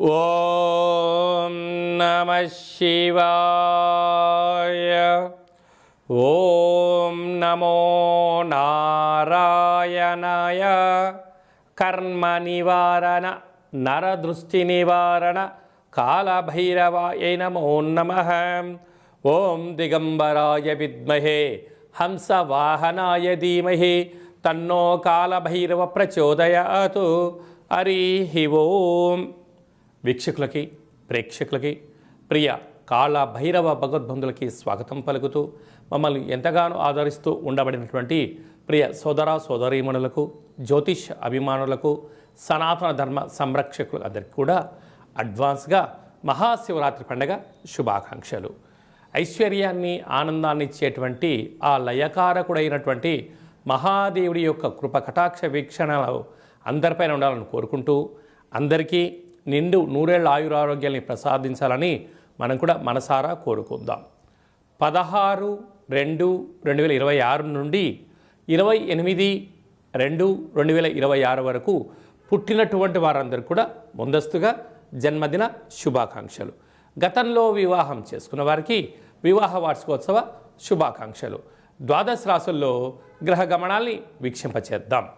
ఓం నమ శివాయ. ఓం నమో నారాయణాయ. కర్మ నివారణ నరదృష్టి నివారణ కాళభైరవాయ నమో నమ. ఓం దిగంబరాయ విద్మహే హంసవాహనాయ ధీమహి తన్నో కాళభైరవ ప్రచోదయాతు. హరి ఓం. వీక్షకులకి ప్రేక్షకులకి ప్రియ కాళ భైరవ భగవద్బంధులకి స్వాగతం పలుకుతూ మమ్మల్ని ఎంతగానో ఆదరిస్తూ ఉండబడినటువంటి ప్రియ సోదర సోదరీమణులకు జ్యోతిష్ అభిమానులకు సనాతన ధర్మ సంరక్షకులు అందరికీ కూడా అడ్వాన్స్గా మహాశివరాత్రి పండగ శుభాకాంక్షలు. ఐశ్వర్యాన్ని ఆనందాన్ని ఇచ్చేటువంటి ఆ లయకారకుడైనటువంటి మహాదేవుడి యొక్క కృప కటాక్ష వీక్షణలు అందరిపైన ఉండాలని కోరుకుంటూ అందరికీ నిండు నూరేళ్ళ ఆయురారోగ్యాల్ని ప్రసాదించాలని మనం కూడా మనసారా కోరుకుందాం. పదహారు రెండు రెండు వేల ఇరవై ఆరు నుండి ఇరవై ఎనిమిది రెండు రెండు వేల ఇరవై ఆరు వరకు పుట్టినటువంటి వారందరూ కూడా ముందస్తుగా జన్మదిన శుభాకాంక్షలు. గతంలో వివాహం చేసుకున్న వారికి వివాహ వార్షికోత్సవ శుభాకాంక్షలు. ద్వాదశ రాశుల్లో గ్రహ గమనాల్ని వీక్షింపచేద్దాం.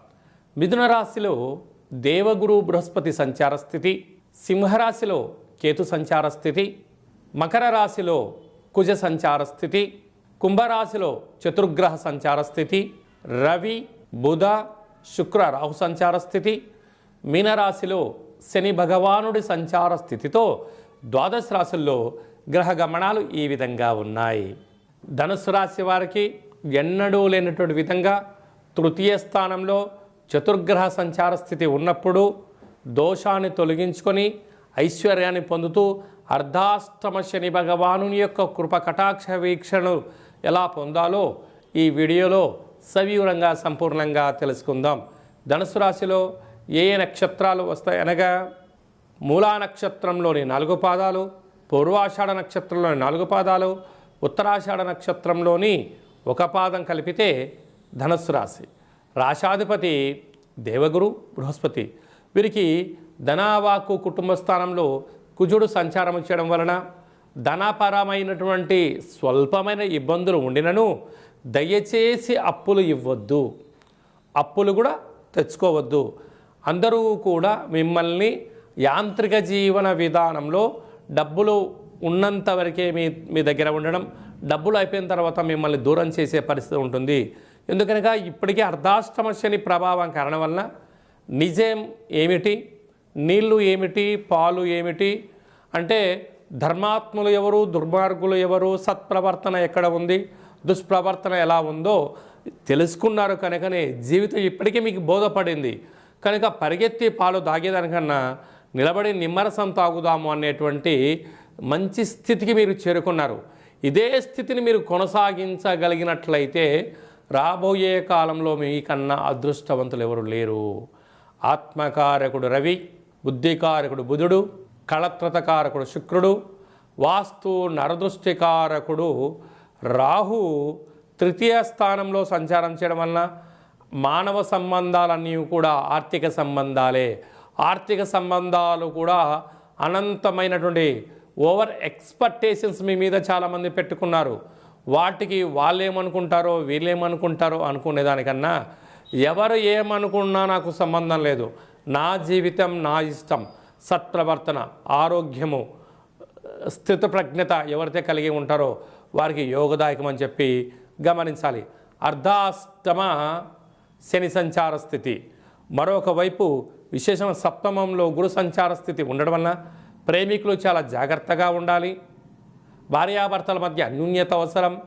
మిథున రాశిలో దేవగురు బృహస్పతి సంచార స్థితి సింహరాశిలో కేతు సంచార స్థితి మకర రాశిలో కుజ సంచార స్థితి కుంభరాశిలో చతుర్గ్రహ సంచార స్థితి రవి బుధ శుక్ర రాహు సంచార స్థితి మీనరాశిలో శని భగవానుడి సంచార స్థితితో ద్వాదశ రాశుల్లో గ్రహ గమనాలు ఈ విధంగా ఉన్నాయి. ధనుసు రాశి వారికి ఎన్నడూ లేనటువంటి విధంగా తృతీయ స్థానంలో చతుర్గ్రహ సంచార స్థితి ఉన్నప్పుడు దోషాన్ని తొలగించుకొని ఐశ్వర్యాన్ని పొందుతూ అర్ధాష్టమ శని భగవానుని యొక్క కృప కటాక్ష వీక్షణలు ఎలా పొందాలో ఈ వీడియోలో సవివరంగా సంపూర్ణంగా తెలుసుకుందాం. ధనుసు రాశిలో ఏ ఏ నక్షత్రాలు వస్తాయి అనగా మూలా నక్షత్రంలోని నాలుగు పాదాలు పూర్వాషాఢ నక్షత్రంలోని నాలుగు పాదాలు ఉత్తరాషాఢ నక్షత్రంలోని ఒక పాదం కలిపితే ధనస్సు రాశి. రాశాధిపతి దేవగురు బృహస్పతి. వీరికి ధనావాకు కుటుంబ స్థానంలో కుజుడు సంచారం చేయడం వలన ధనపరమైనటువంటి స్వల్పమైన ఇబ్బందులు ఉండినను దయచేసి అప్పులు ఇవ్వద్దు. అప్పులు కూడా తెచ్చుకోవద్దు. అందరూ కూడా మిమ్మల్ని యాంత్రిక జీవన విధానంలో డబ్బులు ఉన్నంత వరకే మీ మీ దగ్గర ఉండడం డబ్బులు అయిపోయిన తర్వాత మిమ్మల్ని దూరం చేసే పరిస్థితి ఉంటుంది. ఎందుకనగా ఇప్పటికే అర్ధాష్టమ శని ప్రభావం కారణం వలన నిజం ఏమిటి? నీళ్ళు ఏమిటి? పాలు ఏమిటి? అంటే ధర్మాత్ములు ఎవరు? దుర్మార్గులు ఎవరు? సత్ప్రవర్తన ఎక్కడ ఉంది? దుష్ప్రవర్తన ఎలా ఉందో తెలుసుకున్నారు కనుకనే జీవితం ఇప్పటికే మీకు బోధపడింది. కనుక పరిగెత్తి పాలు తాగేదానికన్నా నిలబడి నిమ్మరసం తాగుదాము అనేటువంటి మంచి స్థితికి మీరు చేరుకున్నారు. ఇదే స్థితిని మీరు కొనసాగించగలిగినట్లయితే రాబోయే కాలంలో మీకన్నా అదృష్టవంతులు ఎవరు లేరు. ఆత్మకారకుడు రవి బుద్ధికారకుడు బుధుడు కళత్రతకారకుడు శుక్రుడు వాస్తు నరదృష్టికారకుడు రాహు తృతీయ స్థానంలో సంచారం చేయడం వలన మానవ సంబంధాలన్నీ కూడా ఆర్థిక సంబంధాలే. ఆర్థిక సంబంధాలు కూడా అనంతమైనటువంటి ఓవర్ ఎక్స్పెక్టేషన్స్ మీ మీద చాలామంది పెట్టుకున్నారు. వాటికి వాళ్ళేమనుకుంటారో వీళ్ళేమనుకుంటారో అనుకునేదానికన్నా ఎవరు ఏమనుకున్నా నాకు సంబంధం లేదు. నా జీవితం నా ఇష్టం. సత్ప్రవర్తన ఆరోగ్యము స్థితప్రజ్ఞత ఎవరైతే కలిగి ఉంటారో వారికి యోగదాయకం అని చెప్పి గమనించాలి. అర్ధాష్టమ శని సంచార స్థితి. మరొక వైపు విశేషమైన సప్తమంలో గురు సంచార స్థితి ఉండడం వలన ప్రేమికులు చాలా జాగ్రత్తగా ఉండాలి. భార్యాభర్తల మధ్య అన్యూన్యత అవసరం.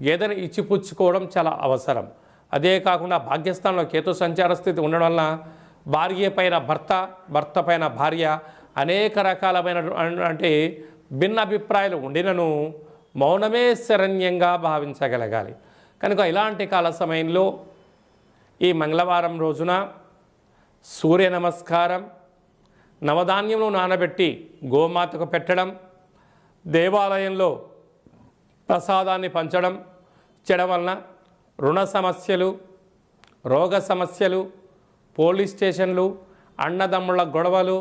ఏదైనా ఇచ్చిపుచ్చుకోవడం చాలా అవసరం. అదే కాకుండా భాగ్యస్థానంలో కేతు సంచార స్థితి ఉండడం వలన భార్య పైన భర్త భర్త పైన భార్య అనేక రకాలమైన అంటే భిన్న అభిప్రాయాలు ఉండినను మౌనమే శరణ్యంగా భావించగలగాలి. కనుక ఇలాంటి కాల సమయంలో ఈ మంగళవారం రోజున సూర్య నమస్కారం నవధాన్యంలో నానబెట్టి గోమాతకు పెట్టడం దేవాలయంలో ప్రసాదాన్ని పంచడం చేయడం వలన రుణ సమస్యలు రోగ సమస్యలు పోలీస్ స్టేషన్లు అన్నదమ్ముల గొడవలు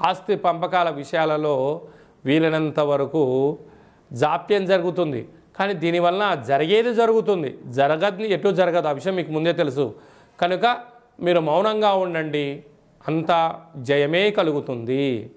ఆస్తి పంపకాల విషయాలలో వీలైనంత వరకు జాప్యం జరుగుతుంది. కానీ దీనివలన జరిగేది జరుగుతుంది. జరగదు ఎటు జరగదు. ఆ విషయం మీకు ముందే తెలుసు. కనుక మీరు మౌనంగా ఉండండి. అంతా జయమే కలుగుతుంది.